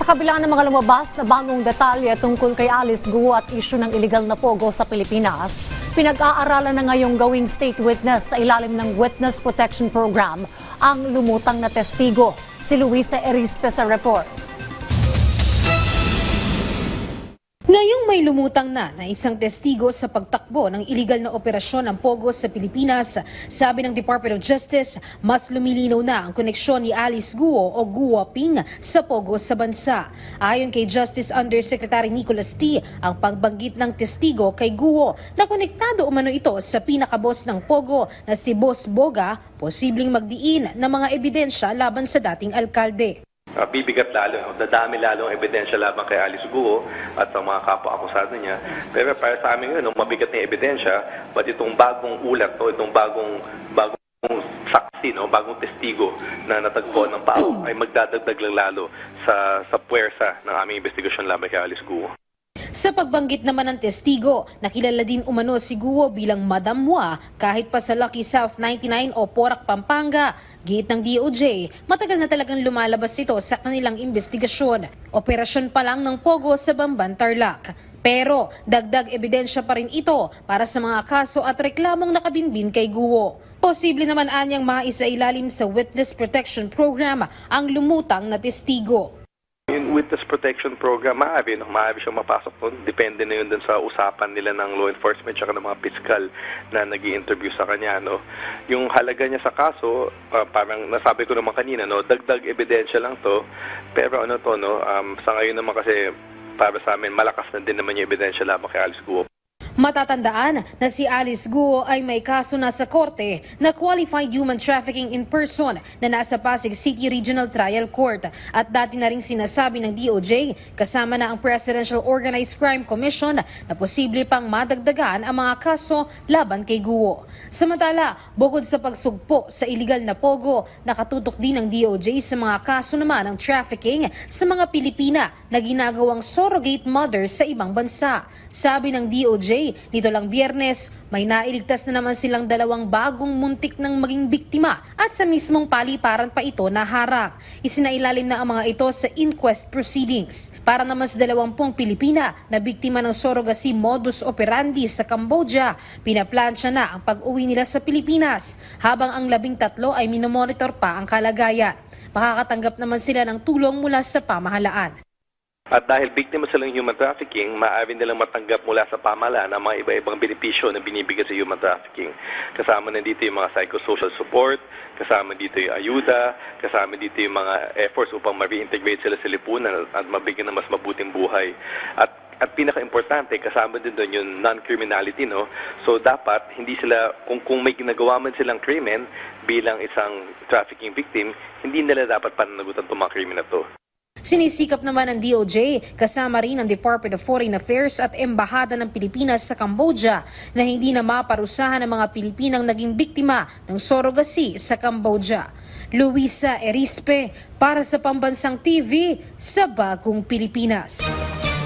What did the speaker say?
Sa kabila ng mga lumabas na bagong detalye tungkol kay Alice Guo at isyu ng illegal na pogo sa Pilipinas, pinag-aaralan na ngayong gawing state witness sa ilalim ng Witness Protection Program ang lumutang na testigo. Si Luisa Erispe sa report. Ngayong may lumutang na na isang testigo sa pagtakbo ng iligal na operasyon ng Pogo sa Pilipinas, sabi ng Department of Justice, mas lumilinaw na ang koneksyon ni Alice Guo o Guo Ping sa Pogo sa bansa. Ayon kay Justice Undersecretary Nicholas T, ang pagbanggit ng testigo kay Guo na konektado umano ito sa pinakabos ng Pogo na si Boss Boga, posibleng magdiin ng mga ebidensya laban sa dating alkalde. Uh, bibigat lalo, dadami lalo ang ebidensya laban kay Alice Guo at sa mga kapwa-akusado niya. Pero para sa amin yun, mabigat na ebidensya, but itong bagong ulat, no, itong bagong, bagong saksi, no, bagong testigo na natagpo ng pao ay magdadagdag lang lalo sa, sa puwersa ng aming investigasyon laban kay Alice Guo. Sa pagbanggit naman ng testigo, nakilala din umano si Guo bilang Madam Mua kahit pa sa Lucky South 99 o Porac, Pampanga. Giit ng DOJ, matagal na talagang lumalabas ito sa kanilang investigasyon. Operasyon pa lang ng Pogo sa Bamban, Tarlac. Pero dagdag ebidensya pa rin ito para sa mga kaso at reklamong nakabinbin kay Guo. Posible naman anyang maisailalim sa Witness Protection Program ang lumutang na testigo. Yung witness protection program, maaari, no? maaari siyang mapasok doon. Depende na yun dun sa usapan nila ng law enforcement tsaka ng mga piskal na nag interview sa kanya. No? Yung halaga niya sa kaso, ah, parang nasabi ko naman kanina, no? dagdag ebidensya lang to. Pero ano to, no? um, sa ngayon naman kasi para sa amin, malakas na din naman yung ebidensya lamang kay Alice Guo. Matatandaan na si Alice Guo ay may kaso na sa korte na qualified human trafficking in person na nasa Pasig City Regional Trial Court at dati na ring sinasabi ng DOJ kasama na ang Presidential Organized Crime Commission na posible pang madagdagan ang mga kaso laban kay Guo. Samantala, bukod sa pagsugpo sa iligal na pogo, nakatutok din ng DOJ sa mga kaso naman ng trafficking sa mga Pilipina na ginagawang surrogate mother sa ibang bansa. Sabi ng DOJ, nito lang biyernes, may nailigtas na naman silang dalawang bagong muntik ng maging biktima at sa mismong paliparan pa ito naharang. Isinailalim na ang mga ito sa inquest proceedings. Para naman sa dalawampung Pilipina na biktima ng surrogacy modus operandi sa Cambodia, pinaplansya na ang pag-uwi nila sa Pilipinas habang ang labing tatlo ay minomonitor pa ang kalagayan. Makakatanggap naman sila ng tulong mula sa pamahalaan. At dahil biktima sila ng human trafficking, maaari nilang matanggap mula sa pamahalaan ang mga iba-ibang benepisyo na binibigay sa human trafficking. Kasama na dito yung mga psychosocial support, kasama dito yung ayuda, kasama dito yung mga efforts upang ma-reintegrate sila sa lipunan at mabigyan ng mas mabuting buhay. At at pinaka-importante, kasama din doon yung non-criminality, no? So, dapat, hindi sila, kung, kung may ginagawa man silang krimen bilang isang trafficking victim, hindi nila dapat pananagutan itong mga krimen na to. Sinisikap naman ng DOJ kasama rin ang Department of Foreign Affairs at Embahada ng Pilipinas sa Cambodia na hindi na maparusahan ang mga Pilipinang naging biktima ng surrogacy sa Cambodia. Luisa Erispe para sa Pambansang TV sa Bagong Pilipinas.